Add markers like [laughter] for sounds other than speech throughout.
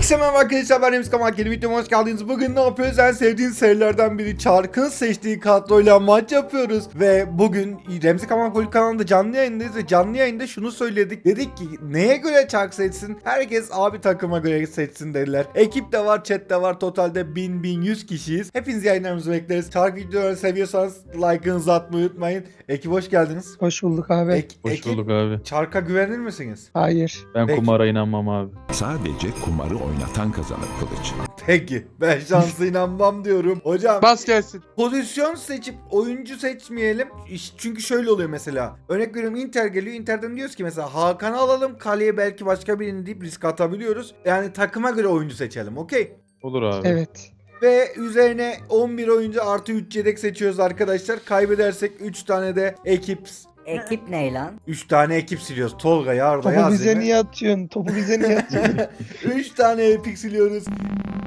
Herkese merhaba arkadaşlar ben Remzi Kamal Yeni videoma hoş geldiniz. Bugün ne yapıyoruz? En sevdiğin serilerden biri Çark'ın seçtiği kadroyla maç yapıyoruz. Ve bugün Remzi Kamal Kulüp kanalında canlı yayındayız ve canlı yayında şunu söyledik. Dedik ki neye göre Çark seçsin? Herkes abi takıma göre seçsin dediler. Ekip de var, chat de var. Totalde 1000-1100 kişiyiz. Hepiniz yayınlarımızı bekleriz. Çark videolarını seviyorsanız like'ınızı atmayı unutmayın. Ekip hoş geldiniz. Hoş bulduk abi. Ek- Hoş ekip, bulduk abi. Çark'a güvenir misiniz? Hayır. Ben Peki. kumara inanmam abi. Sadece kumarı oynatan kazanır kılıç. Peki ben şansı inanmam diyorum. Hocam Bas gelsin. pozisyon seçip oyuncu seçmeyelim. İş- Çünkü şöyle oluyor mesela. Örnek veriyorum Inter geliyor. Inter'den diyoruz ki mesela Hakan'ı alalım. Kaleye belki başka birini deyip risk atabiliyoruz. Yani takıma göre oyuncu seçelim. Okey. Olur abi. Evet. Ve üzerine 11 oyuncu artı 3 yedek seçiyoruz arkadaşlar. Kaybedersek 3 tane de ekip Ekip ne lan? 3 tane ekip siliyoruz. Tolga Arda Topu bize niye atıyorsun? Topu bize niye atıyorsun? [laughs] 3 tane epik siliyoruz.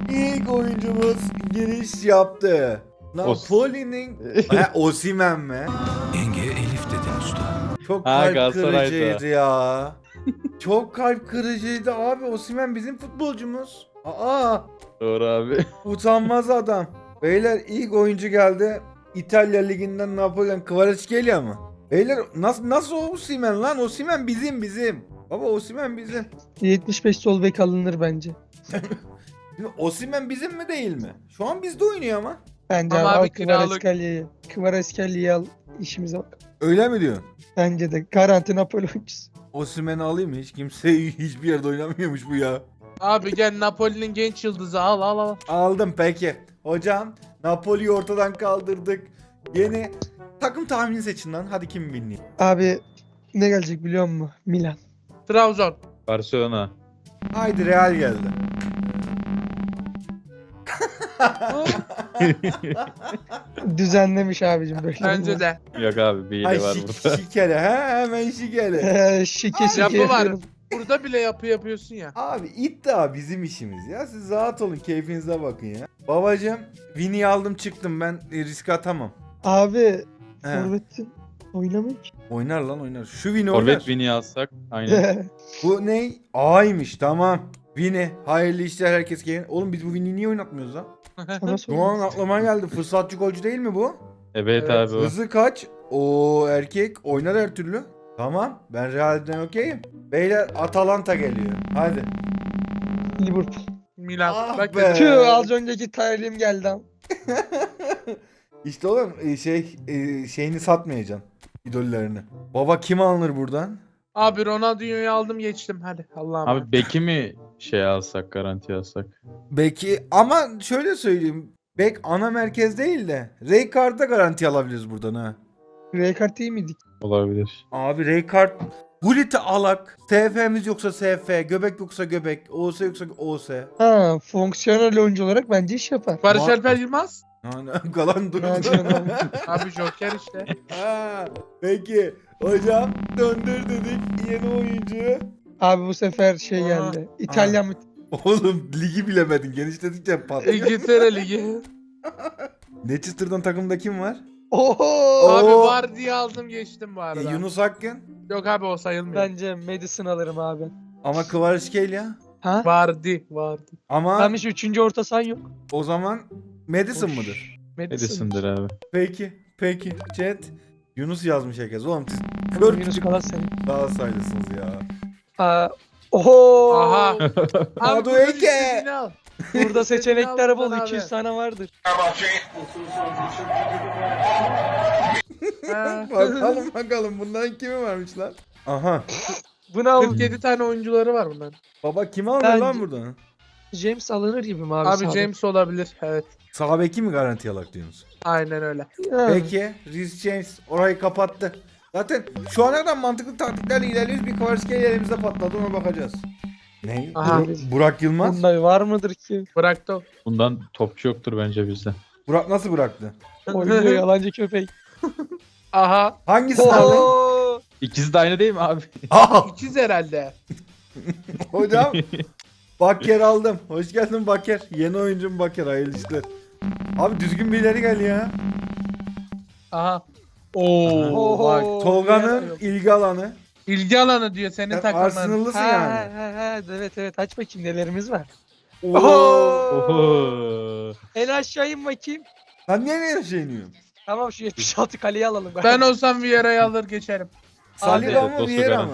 İlk oyuncumuz giriş yaptı. Napoli'nin... [laughs] ha, Osimen mi? Yenge Elif dedin usta. Çok Ha, kalp Galatasaray'da. kırıcıydı ya. Çok kalp kırıcıydı abi. Osimen bizim futbolcumuz. Aa, Doğru abi. [laughs] utanmaz adam. Beyler ilk oyuncu geldi. İtalya liginden Napoli'den Kvaratskhelia mı? Beyler nasıl nasıl o Simen lan? O Simen bizim bizim. Baba o Simen bizim. 75 sol bek alınır bence. [laughs] Şimdi Osimen bizim mi değil mi? Şu an bizde oynuyor ama. Bence Ama abi kiralık- Kvaratskhelia. Kvaratskhelia al işimize bak. Öyle mi diyor? Bence de garanti Napoli oyuncusu. Osimen'i alayım mı? Hiç kimse [laughs] hiçbir yerde oynamıyormuş bu ya. Abi gel Napoli'nin genç yıldızı al al al. Aldım peki. Hocam Napoli'yi ortadan kaldırdık. Yeni takım tahmini seçin lan. Hadi kim binli? Abi ne gelecek biliyor musun? Milan. Trabzon. Barcelona. Haydi Real geldi. [laughs] Düzenlemiş abicim böyle. Bence de. Yok abi bir Ay var şik, burada. şikele. He hemen şikele. [laughs] Eee şike şike Yapı var. yapıyorum. Burada bile yapı yapıyorsun ya. Abi iddia bizim işimiz ya. Siz rahat olun. Keyfinize bakın ya. Babacım Vini'yi aldım çıktım. Ben e, risk atamam. Abi He. Forvet'in oynamıyor ki. Oynar lan oynar. Şu Vini oynar. Forvet Vini alsak. Aynen. [laughs] Bu ne? A'ymış tamam. Vini. Hayırlı işler herkes gelin. Oğlum biz bu Vini'yi niye oynatmıyoruz lan? Sana [laughs] Doğan sorayım. aklıma geldi. Fırsatçı golcü değil mi bu? Evet, Evet, abi o. Hızı kaç? O erkek oynar her türlü. Tamam. Ben Real'den okeyim. Beyler Atalanta geliyor. Hadi. Liverpool. Milan. Ah Bak be. Tüh az önceki talim geldi. [laughs] İşte oğlum e, şey e, şeyini satmayacaksın. idollerini. Baba kim alınır buradan? Abi Ronaldinho'yu aldım geçtim. Hadi Allah'ım. Abi beki mi şey alsak garanti alsak? Belki ama şöyle söyleyeyim. Bek ana merkez değil de Rijkaard'a garanti alabiliriz buradan ha. Rijkaard iyi miydik? Olabilir. Abi Rijkaard Gullit'i alak. TF'miz yoksa SF, göbek yoksa göbek, OS yoksa OS. Ha fonksiyonel oyuncu olarak bence iş yapar. Barış Alper Yılmaz. Yani [laughs] kalan durdu. Nacihan [laughs] Abi Joker işte. Ha, Peki hocam döndür dedik yeni oyuncu. Abi bu sefer şey Aa. geldi. İtalyan mı? Oğlum ligi bilemedin genişledikçe pat. İngiltere Ligi. [laughs] Manchester'dan takımda kim var? Oho! Abi Oo. var diye aldım geçtim bu E, arada. Yunus Akgün. Yok abi o sayılmıyor. Bence Madison alırım abi. Ama Kvaratskhelia. Ha? Vardı vardı. Ama Tam hiç üçüncü orta sahan yok. o zaman Madison Boş. mıdır? Edison'dır abi. Peki. Peki. Chat. Yunus yazmış herkes. Oğlum siz kör Yunus Galatasaray. Galatasaraylısınız ya. Aa, oho! Aha. Abi Hadi burada Eke. al. Burada seçenekler Al bol. buradan 200 abi. tane vardır. [laughs] Bakalım bakalım bundan kimi varmış lan? Aha. Bu ne abi? 47 tane oyuncuları var bunların. Baba kimi aldı Bence- lan buradan? James alınır gibi mi abi? Abi sağda? James olabilir. Evet. Sağ beki mi garanti alak diyorsunuz? Aynen öyle. Peki. Rhys James orayı kapattı. Zaten şu ana kadar mantıklı taktiklerle ilerliyoruz. Bir Kvaratskhelia elimizde patladı ona bakacağız. Ne? Aha. Bur- Burak Yılmaz. Bunda var mıdır ki? Bıraktı o. Bundan topçu yoktur bence bizde. Burak nasıl bıraktı? Oynuyor [laughs] yalancı köpek. Aha. Aldın? Oho! İkisi de aynı değil mi abi? Aha! İkiz herhalde. [laughs] Hocam. [laughs] Bakker aldım. Hoş geldin Bakker. Yeni oyuncum Bakker. Hayırlı işler. Abi düzgün bir ileri gel ya. Aha. Oo. Oho. Bak. Tolga'nın ilgi alanı. İlgi alanı diyor senin Sen takımın. Arsenal'lısın Ha, yani. ha, ha, evet evet aç bakayım nelerimiz var. Oho. En aşağı in bakayım. Lan niye nereye şey iniyorsun? Tamam şu 76 kaleyi alalım. Ben olsam Vieira'yı alır geçerim. Saliba Evet, mı dostu Vieira mı?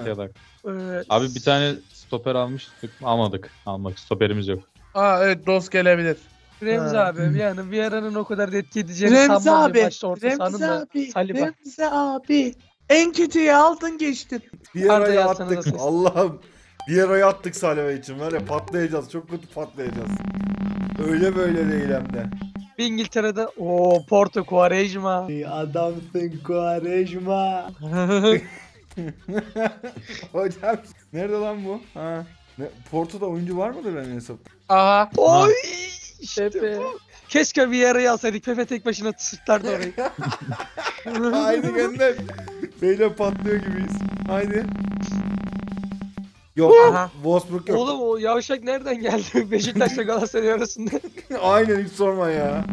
Ee, Abi bir tane stoper almıştık. Almadık. Almak stoperimiz yok. Aa evet dost gelebilir. Remzi Ha. abi yani Vieira'nın o kadar da etki edeceğini Remzi sanmam bir abi. maçta orta sahanın Remzi da. abi. Saliba. Remzi abi. En kötüyü aldın geçtin. Bir Arda araya yazsanıza attık. ses. Allah'ım. Bir araya attık Saliba için. Var ya patlayacağız. Çok kötü patlayacağız. Öyle böyle değil hem de. Bir İngiltere'de o Porto Quaresma. Adamsın Quaresma. [laughs] [laughs] Hocam nerede lan bu? Ha. Ne, Porto'da oyuncu var mıdır benim hesapta? Aha. Oy! İşte bu. Keşke Vieira'yı alsaydık. Pepe tek başına sırtlardı orayı. [laughs] Haydi gönder. Beyler patlıyor gibiyiz. Haydi. Yok. Aha. Wolfsburg yok. Oğlum o yavşak nereden geldi? [laughs] Beşiktaş'la Galatasaray arasında. Aynen hiç sorma ya.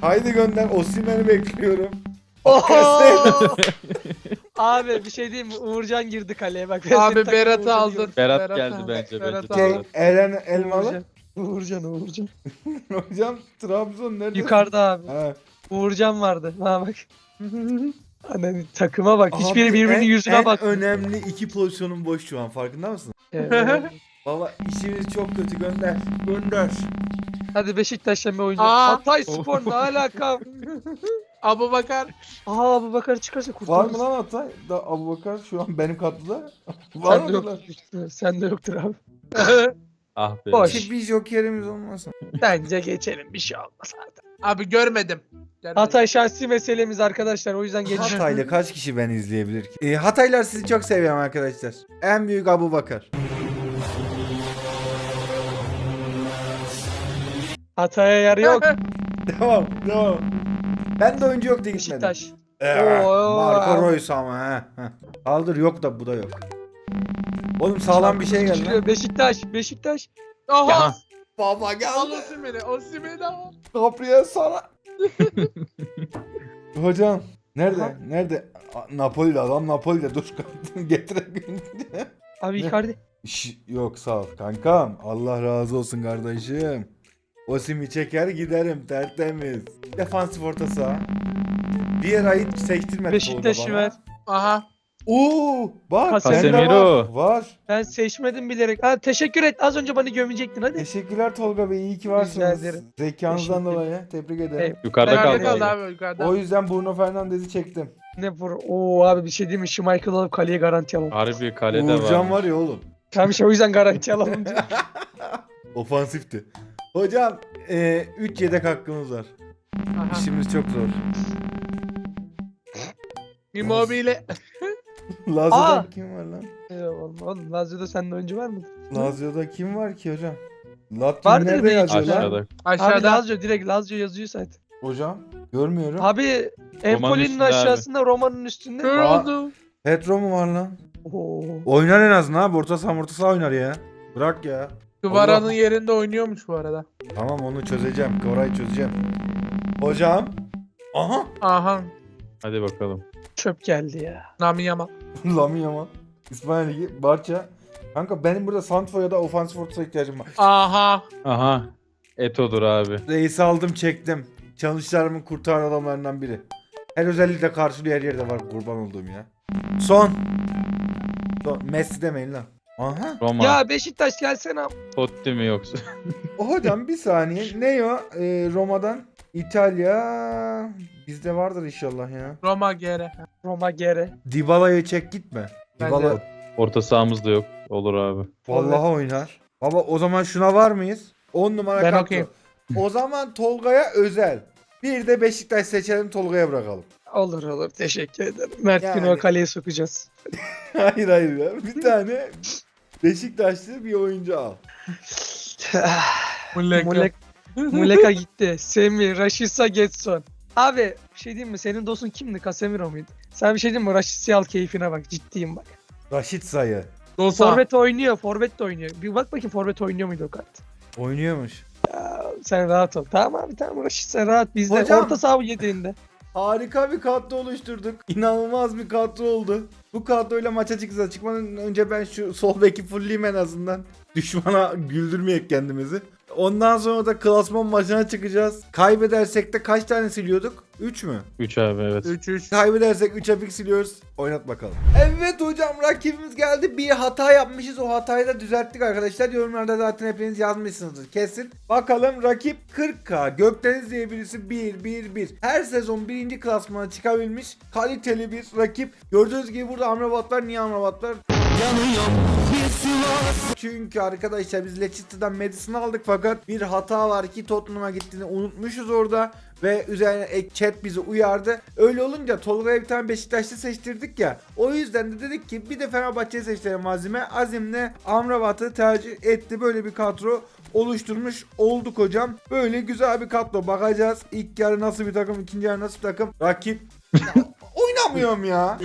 Haydi gönder. Osimhen'i bekliyorum. Oho! Abi bir şey diyeyim mi? Uğurcan girdi kaleye bak. ben Abi takımı Berat'ı Uğurcan'ı aldın. gördüm. Berat Berat geldi abi. bence. Berat bence. Şey, Berat. Eren Elmalı. Uğurcan. Uğurcan, Uğurcan. [laughs] Hocam Trabzon nerede? Yukarıda abi. Ha. Uğurcan vardı. Ha bak. [laughs] Hani takıma bak. Hiçbiri Abi, birbirinin en- yüzüne en bak. önemli iki pozisyonun boş şu an farkında mısın? Evet. [laughs] Baba işimiz çok kötü gönder. Gönder. Hadi Beşiktaş'la bir oyuncu. Aa. Hatay Spor ne alaka? Abu Bakar. Aa Abu Bakar çıkarsa Var kurtuluruz. mı lan Hatay? Da Abubakar şu an benim katlıda. [laughs] Var Sen de mı lan? yoktur. Sen de yoktur abi. [laughs] Ah be. Boş. Ki bir jokerimiz olmasın. Bence geçelim bir şey olmaz artık. Abi görmedim. Görmedim. Hatay şahsi meselemiz arkadaşlar o yüzden geçiyorum. Hatay'la kaç kişi beni izleyebilir ki? Ee, Hataylar sizi çok seviyorum arkadaşlar. En büyük Abu Bakar. Hatay'a yer yok. [laughs] Devam, devam. Ben de oyuncu yok diye gitmedim. Beşiktaş. Oo. Marco Reus ama ha. ha. Kaldır yok da bu da yok. Oğlum sağlam bir şey geldi lan. Beşiktaş. Beşiktaş. Aha. Ya. Baba Al geldi. Osimhen'i. Osimhen'i al. Gabriel Sara. [laughs] Hocam nerede? Aha. Nerede? A- Napoli'de adam Napoli'de dur [laughs] getirelim. Abi Ne? Icardi. Şş, yok sağ ol kankam. Allah razı olsun kardeşim. Osimi çeker giderim tertemiz. Defansif orta saha. Diğer ayı sektirme. Beşiktaş'ı ver. Aha. Oo, bak sende Casemiro. var. Ben seçmedim bilerek. Ha teşekkür et. Az önce bana gömecektin hadi. Teşekkürler Tolga Bey. iyi ki Rica varsınız. ederim. Zekanızdan Teşekkür dolayı tebrik ederim. Yukarıda kaldı. kaldı abi. yukarıda. O yüzden Bruno Fernandes'i çektim. Ne vur. Oo abi bir şey diyeyim mi? Schmeichel alıp kaleye garanti alalım. Harbi kalede Uğurcan var. var ya oğlum. Tamam işte o yüzden garanti alalım. [laughs] [laughs] Ofansifti. Hocam 3 yedek hakkımız var. Aha. İşimiz çok zor. Immobile. [laughs] Lazio'da Aa! kim var lan? Eyvallah. Oğlum Lazio'da sende oyuncu var mı? Lazio'da kim var ki hocam? Latin Vardır nerede bir yazıyor lan? Aşağıda. Abi Aşağıda. Lazio direkt Lazio yazıyor zaten. Hocam görmüyorum. Abi Empoli'nin üstünde abi. aşağısında Roma'nın üstünde. Kör Aa. oldu. Petro mu var lan? Oo. Oynar en azından abi. Orta saha orta saha oynar ya. Bırak ya. Kıvaranın Allah. yerinde oynuyormuş bu arada. Tamam onu çözeceğim. Orayı çözeceğim. Hocam. Aha. Aha. Hadi bakalım. Çöp geldi ya. Nami Yamal. [laughs] Lami Yaman. İspanya Ligi. Barça. Kanka benim burada Santrfor ya da ofansif orta ihtiyacım var. Aha. Aha. Eto'dur abi. Reisi aldım çektim. Çalışlarımın kurtaran adamlarından biri. Her özellikle karşılıyor her yerde var kurban olduğum ya. Son. Son. Messi demeyin lan. Aha. Roma. Ya Beşiktaş gelsene abi. Totti mi yoksa? O hocam bir saniye. [laughs] Ne o? Ee, Roma'dan. İtalya. Bizde vardır inşallah ya. Roma gere. Roma gere. Dybala'yı çek gitme. Ben Dybala de- Orta sahamız da yok. Olur abi. vallahi oynar. Baba o zaman şuna var mıyız? 10 numara Ben kadro. okeyim. O zaman Tolga'ya özel. Bir de Beşiktaş seçelim Tolga'ya bırakalım. Olur olur teşekkür ederim. Mert Yani- Günokale'yi kaleye sokacağız. [laughs] hayır hayır ya. Bir tane Beşiktaşlı bir oyuncu al. [laughs] Muleka. Mulek, Muleka gitti. Semih, Rashica, Getson. Abi bir şey diyeyim mi? Senin dostun kimdi? Casemiro muydu? Sen bir şey diyeyim mi? Rashica'yı al keyfine bak. Ciddiyim bak. Raşit Sayı. Dosa. Forvet oynuyor. Forvet de oynuyor. Bir bak bakayım Forvet oynuyor muydu o kart? Oynuyormuş. Sen rahat ol. Tamam abi tamam Raşit sen rahat. Bizde Hocam. orta saha yediğinde. Harika bir kadro oluşturduk. İnanılmaz bir kadro oldu. Bu kadroyla maça çıkacağız. Çıkmadan önce ben şu sol beki fullleyeyim en azından. Düşmana güldürmeyek kendimizi. Ondan sonra da klasman maçına çıkacağız. Kaybedersek de kaç tane siliyorduk? 3 mü? 3 abi evet. 3-3. Kaybedersek 3 apik siliyoruz. Oynat bakalım. Evet hocam rakibimiz geldi. Bir hata yapmışız. O hatayı da düzelttik arkadaşlar. Yorumlarda zaten hepiniz yazmışsınızdır. Kesin. Bakalım rakip 40k. Gökdeniz diye birisi 1-1-1. Her sezon birinci klasmana çıkabilmiş. Kaliteli bir rakip. Gördüğünüz gibi burada Amrabat var. Niye Amrabat Çünkü arkadaşlar biz Leicester'dan Madison'ı aldık fakat bir hata var ki Tottenham'a gittiğini unutmuşuz orada ve üzerine ek chat bizi uyardı. Öyle olunca Tolga'ya bir tane Beşiktaşlı seçtirdik ya. O yüzden de dedik ki bir de Fenerbahçe'yi seçtirelim malzeme. Azim'le Amrabat'ı tercih etti. Böyle bir kadro oluşturmuş olduk hocam. Böyle güzel bir kadro. Bakacağız ilk yarı nasıl bir takım, ikinci yarı nasıl bir takım. Rakip [laughs] Ya, oynamıyorum ya.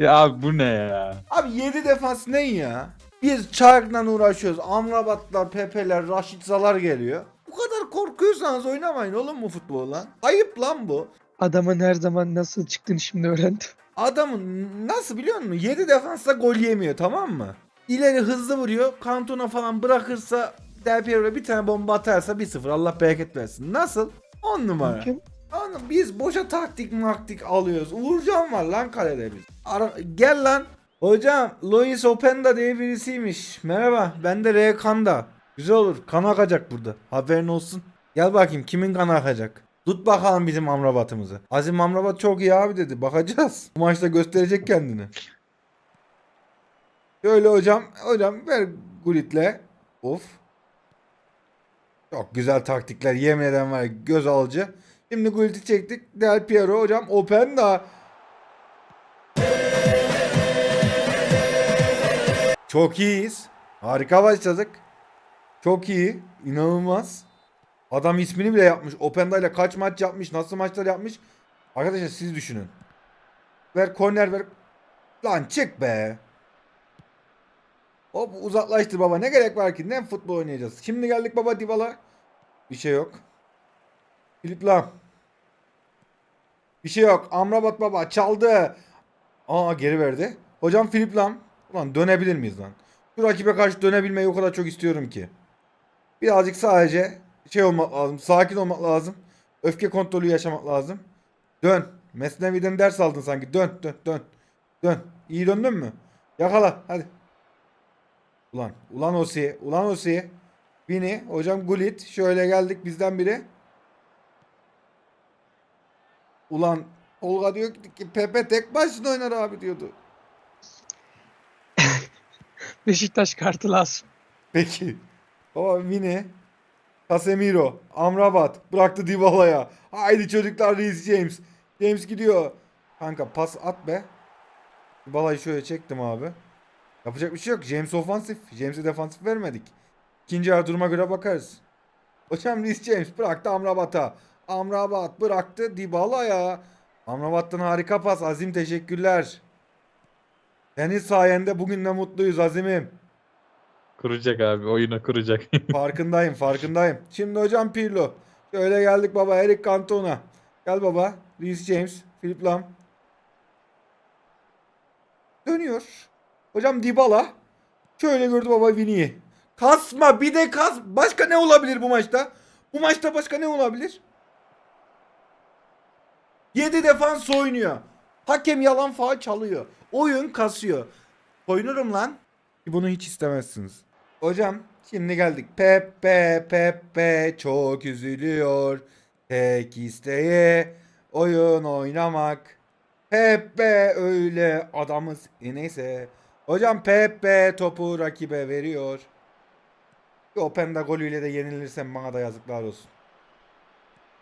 Ya abi bu ne ya? Abi 7 defans ne ya? Biz Çark'la uğraşıyoruz. Amrabatlar, Pepe'ler, Raşit Zalar geliyor. Bu kadar korkuyorsanız oynamayın oğlum bu futbol lan. Ayıp lan bu. Adamın her zaman nasıl çıktığını şimdi öğrendim. Adamın nasıl biliyor musun? 7 defansta gol yemiyor tamam mı? İleri hızlı vuruyor. Kantona falan bırakırsa Del Piero'ya bir tane bomba atarsa 1-0 Allah bereket versin. Nasıl? 10 numara. Mümkün. Oğlum biz boşa taktik maktik alıyoruz. Uğurcan var lan kalede biz. Ara- gel lan. Hocam Luis Openda diye birisiymiş. Merhaba ben de R Kanda. Güzel olur. Kan akacak burada. Haberin olsun. Gel bakayım kimin kanı akacak. Tut bakalım bizim Amrabat'ımızı. Azim Amrabat çok iyi abi dedi. Bakacağız. Bu maçta gösterecek kendini. Şöyle hocam. Hocam ver Gullit'le. Of. Çok güzel taktikler. Yemin eden var göz alıcı. Şimdi Gullit'i çektik. Del Piero hocam. Openda. Çok iyiyiz. Harika başladık. Çok iyi. İnanılmaz. Adam ismini bile yapmış. Openda ile kaç maç yapmış. Nasıl maçlar yapmış. Arkadaşlar siz düşünün. Ver korner ver. Lan çık be. Hop uzaklaştır baba. Ne gerek var ki? Ne futbol oynayacağız. Şimdi geldik baba Dybala. Bir şey yok. Filip Lam. Bir şey yok. Amrabat baba çaldı. Aa geri verdi. Hocam Filip Lam. Ulan dönebilir miyiz lan? Şu rakibe karşı dönebilmeyi o kadar çok istiyorum ki. Birazcık sadece şey olmak lazım. Sakin olmak lazım. Öfke kontrolü yaşamak lazım. Dön. Mesnevi'den ders aldın sanki. Dön dön dön. Dön. İyi döndün mü? Yakala hadi. Ulan. Ulan Osi. Ulan Osi. Vini. Hocam Gullit. Şöyle geldik bizden biri. Ulan Olga diyor ki Pepe tek başına oynar abi diyordu. Beşiktaş kartı lazım. Peki. Baba Vini. Casemiro. Amrabat. Bıraktı Dybala'ya. Haydi çocuklar Reece James. James gidiyor. Kanka pas at be. Dybala'yı şöyle çektim abi. Yapacak bir şey yok. James ofansif. James'e defansif vermedik. İkinci yarı duruma göre bakarız. Hocam Reece James bıraktı Amrabat'a. Amrabat bıraktı Dybala'ya. Amrabat'tan harika pas. Azim teşekkürler. Senin sayende bugün de mutluyuz Azim'im. Kuracak abi oyunu kuracak. [laughs] Farkındayım farkındayım. Şimdi hocam Pirlo. Şöyle geldik baba Eric Cantona. Gel baba. Reece James. Philip Lam. Dönüyor. Hocam Dybala. Şöyle gördü baba Vini'yi. Kasma bir de kas. Başka ne olabilir bu maçta? Bu maçta başka ne olabilir? 7 defans oynuyor. Hakem yalan faal çalıyor. Oyun kasıyor. Oynurum lan. Bunu hiç istemezsiniz. Hocam şimdi geldik. Pepe Pepe çok üzülüyor. Tek isteği oyun oynamak. Pepe öyle adamız. E neyse. Hocam Pepe topu rakibe veriyor. Bir Openda golüyle de yenilirsem bana da yazıklar olsun.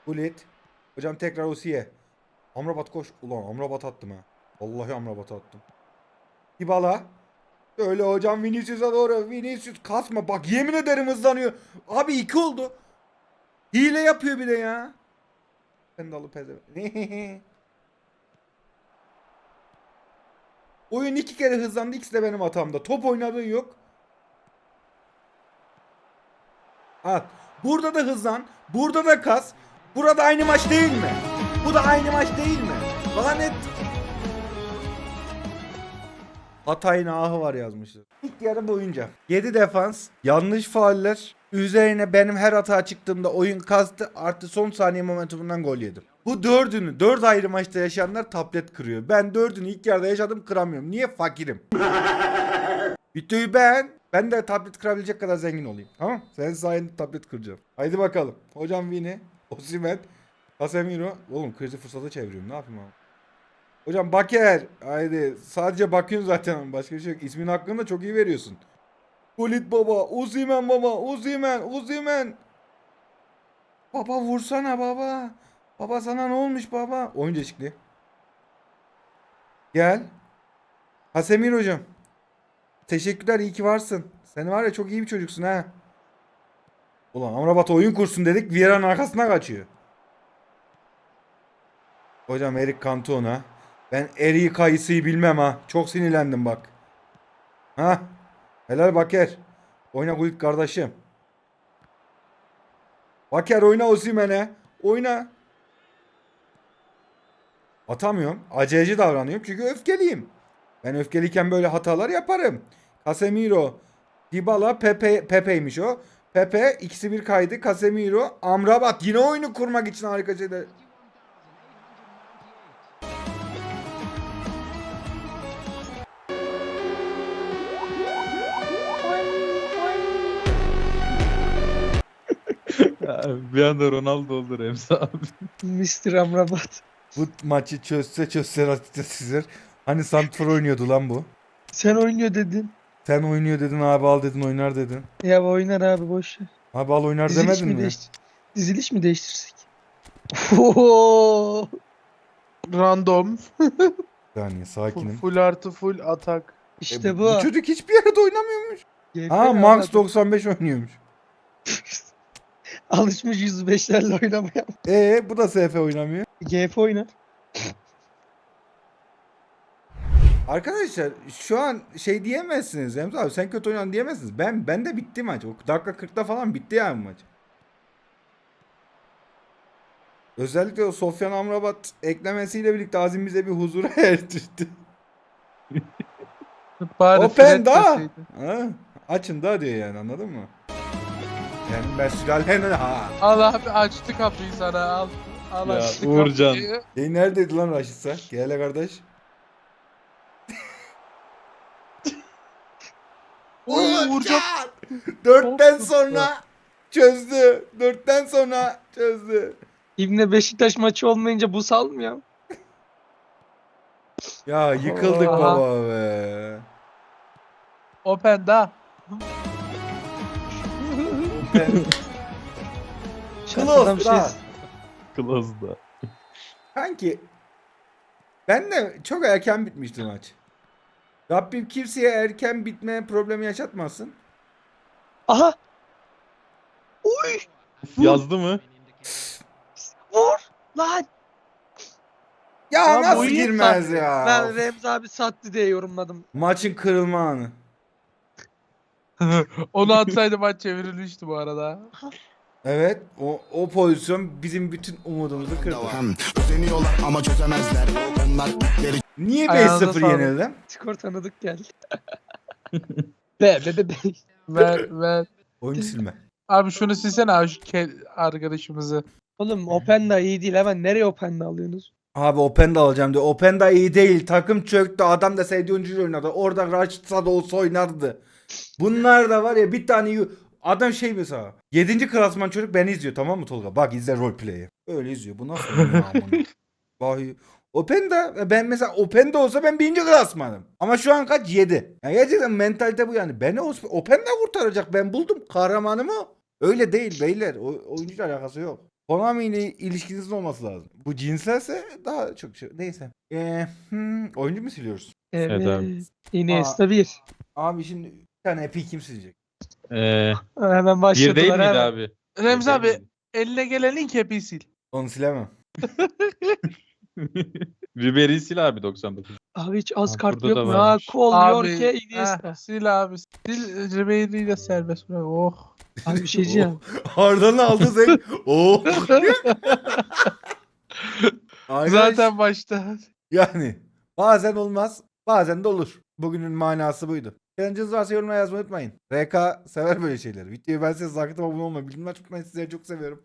Gullit. Hocam tekrar Osiye. Amrabat koş. Ulan Amrabat attım ha. Vallahi Amrabat attım. Dybala. Öyle hocam Vinicius'a doğru. Vinicius kasma. Bak yemin ederim hızlanıyor. Abi iki oldu. Hile yapıyor bir de ya. Ben de alıp [laughs] Oyun iki kere hızlandı. İkisi de benim hatamda. Top oynadığın yok. Al. Burada da hızlan. Burada da kas. Burada aynı maç değil mi? Bu da aynı maç değil mi? Lanet. Hatay'ın ahı var yazmışlar. İlk yarı boyunca 7 defans, yanlış fauller, üzerine benim her hata çıktığımda oyun kastı artı son saniye momentumundan gol yedim. Bu dördünü, dört ayrı maçta yaşayanlar tablet kırıyor. Ben dördünü ilk yarıda yaşadım kıramıyorum. Niye? Fakirim. [laughs] Videoyu beğen. Ben de tablet kırabilecek kadar zengin olayım. Tamam? Senin sayende tablet kıracağım. Haydi bakalım. Hocam Vini, Osimhen, Casemiro. Oğlum krizi fırsata çeviriyorum. Ne yapayım abi? Hocam Baker. Haydi. Sadece bakıyorsun zaten. Başka bir şey yok. İsmin hakkını da çok iyi veriyorsun. Kulit baba. Osimhen baba. Osimhen. Osimhen. Baba vursana baba. Baba sana ne olmuş baba? Oyun değişikliği. Gel. Hasemir hocam. Teşekkürler iyi ki varsın. Sen var ya çok iyi bir çocuksun ha. Ulan Amrabat oyun kursun dedik Vieira'nın arkasına kaçıyor. Hocam Erik Cantona. Ben Erik Kayısı'yı bilmem ha. Çok sinirlendim bak. Ha? Helal Baker. Oyna Gullit kardeşim. Baker oyna Osimhen'e. Oyna. Atamıyorum. Aceleci davranıyorum çünkü öfkeliyim. Ben öfkeliyken böyle hatalar yaparım. Casemiro, Dybala, Pepe, Pepe'ymiş o. Pepe ikisi bir kaydı. Casemiro, Amrabat yine oyunu kurmak için harika şeyler. Bir anda Ronaldo oldu Remzi abi. Mr. Amrabat. Bu maçı çözse çözse Ratitesizler. Hani Santrfor oynuyordu lan bu. Sen oynuyor dedin. Sen oynuyor dedin abi al dedin oynar dedin. Ya oynar abi boş ver. Abi al oynar Diziliş demedin mi, mi? değiştir Diziliş mi değiştirsek? Oo. Random. Bir saniye Full, sakinim. full artı full atak. İşte E, bu. Bu çocuk hiçbir yerde oynamıyormuş. GF Ha ya, Max adam 95 oynuyormuş. [laughs] Alışmış 105'lerle oynamaya. E bu da SF oynamıyor. GF oynar. [laughs] Arkadaşlar şu an şey diyemezsiniz Remzi abi sen kötü oynadın diyemezsiniz. Ben ben de bitti maç. O dakika 40'ta falan bitti yani maç. Özellikle o Sofyan Amrabat eklemesiyle birlikte Azim bize bir huzura [laughs] erdirdi. Bari Open Fred da. deseydi. Ha, açın da diyor yani anladın mı? Yani ben sülalenin ha. Al abi açtı kapıyı sana al. Al Ya, açtı Uğurcan. kapıyı. Şey neredeydi lan Raşitsa? Gel hele kardeş. [laughs] Oy Uğurcan. Dörtten sonra çözdü. Dörtten sonra çözdü. İbne Beşiktaş maçı olmayınca bu salmıyor. Ya yıkıldık Aha. baba be. Open da. Ben... [laughs] Şarkıdan bir şey. da. Kanki ben de çok erken bitmişti maç. Rabbim kimseye erken bitme problemi yaşatmasın. Aha! Uy! Yazdı mı? Vur! Lan! Ya Lan nasıl iyi girmez ya? Ben Remzi abi sattı diye yorumladım. Maçın kırılma anı. [laughs] Onu atsaydı maç çevrilmişti bu arada. Evet o, o pozisyon bizim bütün umudumuzu kırdı. Özeniyorlar ama çözemezler. Onlar Niye Ayağınıza 5-0 sağlık. yenildim? Skor tanıdık geldi. [laughs] be be be be. Ver ver. Oyun silme. Abi şunu silsene abi şu ke- arkadaşımızı. Oğlum Openda iyi değil hemen nereye Openda alıyorsunuz? Abi Openda alacağım diyor. Openda iyi değil. Takım çöktü. Adam da sevdiği oyuncuyla oynadı. Orada da olsa oynardı. Bunlar da var ya bir tane adam şey mesela. 7. klasman çocuk beni izliyor tamam mı Tolga? Bak izle roleplay'i. Öyle izliyor. Bu nasıl amına? [laughs] Vahiy. Openda ben mesela Openda olsa ben birinci klasmanım. Ama şu an kaç? 7. Yani gerçekten mentalite bu yani. Beni Openda kurtaracak. Ben buldum kahramanımı. Öyle değil beyler. O, oyuncuyla alakası yok. Konami ile ilişkinizin olması lazım. Bu cinselse daha çok şey. Neyse. Ee, hmm, oyuncu mu siliyoruz? Evet. abi. Iniesta 1. Abi şimdi bir tane epi kim silecek? Ee, Hemen bir başladılar. değil miydi hemen. abi? Remzi Bir abi değil eline gelen ilk hepi sil. Onu silemem. [laughs] miydi? Ribery'i sil abi 99. Abi hiç az Ha, kart burada yok da mu? Ha, varmış. Kol, Abi Yorke, Iniesta. heh, sil abi. Sil Ribery'i de serbest bırak. Oh. Abi bir şey diyeceğim. [laughs] Arda'nı aldı sen. Oo. [laughs] Arkadaş, Zaten başta. yani bazen olmaz, bazen de olur. Bugünün manası buydu. Challenge'ınız varsa yorumlara yazmayı unutmayın. RK sever böyle şeyleri. Videoyu ben size sakıtıp abone olmayı. Bildirimleri açmayı sizleri çok seviyorum.